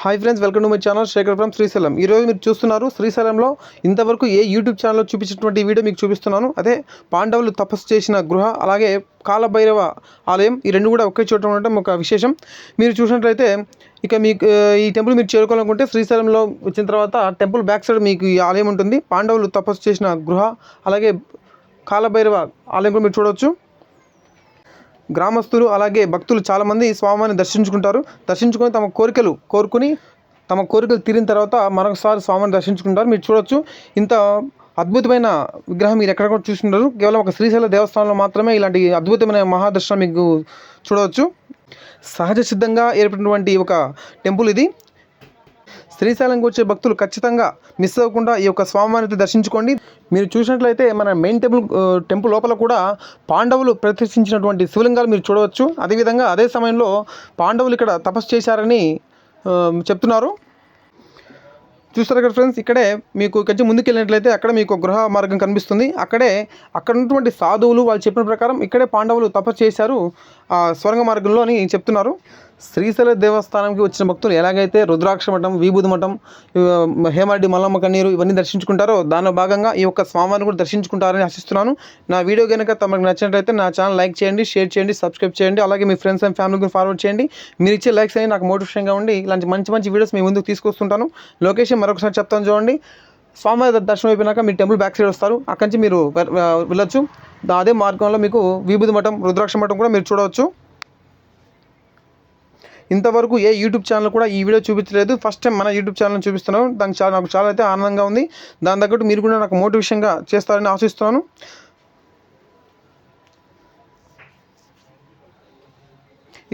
Hi friends welcome to my channel Shekhar from Srisailam ఈరోజు మీరు చూస్తున్నారు శ్రీశైలంలో ఇంతవరకు ఏ యూట్యూబ్ ఛానల్లో చూపించినటువంటి వీడియో మీకు చూపిస్తున్నాను. అదే పాండవులు తపస్సు చేసిన గృహ అలాగే కాలభైరవ ఆలయం ఈ రెండు కూడా ఒకే చోట ఉండటం ఒక విశేషం. మీరు చూసినట్లయితే ఇక మీకు ఈ టెంపుల్ మీరు చేరుకోవాలనుకుంటే శ్రీశైలంలో వచ్చిన తర్వాత టెంపుల్ బ్యాక్ సైడ్ మీకు ఈ ఆలయం ఉంటుంది. పాండవులు తపస్సు చేసిన గృహ అలాగే కాలభైరవ ఆలయం కూడా మీరు చూడవచ్చు. గ్రామస్తులు అలాగే భక్తులు చాలామంది స్వామిని దర్శించుకుంటారు. దర్శించుకొని తమ కోరికలు కోరుకుని తమ కోరికలు తీరిన తర్వాత మరొకసారి స్వామిని దర్శించుకుంటారు. మీరు చూడొచ్చు. ఇంత అద్భుతమైన విగ్రహం మీరు ఎక్కడ కూడా చూసినారు కేవలం ఒక శ్రీశైల దేవస్థానంలో మాత్రమే ఇలాంటి అద్భుతమైన మహాదర్శనం మీకు చూడవచ్చు. సహజ సిద్ధంగా ఏర్పడినటువంటి ఒక టెంపుల్ ఇది. శ్రీశైలంకి వచ్చే భక్తులు ఖచ్చితంగా మిస్ అవ్వకుండా ఈ యొక్క స్వామివారిని దర్శించుకోండి. మీరు చూసినట్లయితే మన మెయిన్ టెంపుల్ టెంపుల్ లోపల కూడా పాండవులు ప్రతిష్ఠించినటువంటి శివలింగాలు మీరు చూడవచ్చు. అదేవిధంగా అదే సమయంలో పాండవులు ఇక్కడ తపస్సు చేశారని చెప్తున్నారు. చూస్తారు కదా ఫ్రెండ్స్ ఇక్కడే మీకు కొంచెం ముందుకు వెళ్ళినట్లయితే అక్కడ మీకు గృహ మార్గం కనిపిస్తుంది. అక్కడే అక్కడ ఉన్నటువంటి సాధువులు వాళ్ళు చెప్పిన ప్రకారం ఇక్కడే పాండవులు తపస్సు చేశారు. స్వర్గ మార్గంలో అని చెప్తున్నారు. శ్రీశైల దేవస్థానంకి వచ్చిన భక్తులు ఎలాగైతే రుద్రాక్ష మఠం విభూతి మఠం ఆ, హేమారెడ్డి మల్లమ్మ కన్నీరు ఇవన్నీ దర్శించుకుంటారో దానిలో భాగంగా ఈ యొక్క స్వామివారిని కూడా దర్శించుకుంటారని ఆశిస్తున్నాను. నా వీడియో కనుక తమకు నచ్చినట్లయితే నా ఛానల్ లైక్ చేయండి షేర్ చేయండి సబ్స్క్రైబ్ చేయండి అలాగే మీ ఫ్రెండ్స్ అండ్ ఫ్యామిలీకి ఫార్వర్డ్ చేయండి. మీరు ఇచ్చే లైక్స్ అనేవి నాకు మోటివేషన్గా ఉండి ఇలాంటి మంచి మంచి వీడియోస్ మీ ముందుకు తీసుకొస్తుంటాను. లొకేషన్ మరొకసారి చెప్తాను చూడండి. స్వామివారి దర్శనం అయిపోయినాక మీరు టెంపుల్ బ్యాక్ సైడ్ వస్తారు. అక్కడి నుంచి మీరు వెళ్ళొచ్చు. అదే మార్గంలో మీకు విభూది మఠం రుద్రాక్ష మఠం కూడా మీరు చూడవచ్చు. ఇంతవరకు ఏ యూట్యూబ్ ఛానల్ కూడా ఈ వీడియో చూపించలేదు. ఫస్ట్ టైం మన యూట్యూబ్ ఛానల్ చూపిస్తున్నాను. దానికి చాలా నాకు చాలా అయితే ఆనందంగా ఉంది. దాని తగ్గట్టు మీరు కూడా నాకు మోటివేషన్గా చేస్తారని ఆశిస్తున్నాను.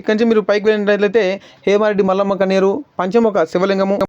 ఇక్కడి నుంచి మీరు పైకి వెళ్ళినట్లయితే హేమారెడ్డి మల్లమ్మ కన్నీరు పంచముఖ శివలింగము.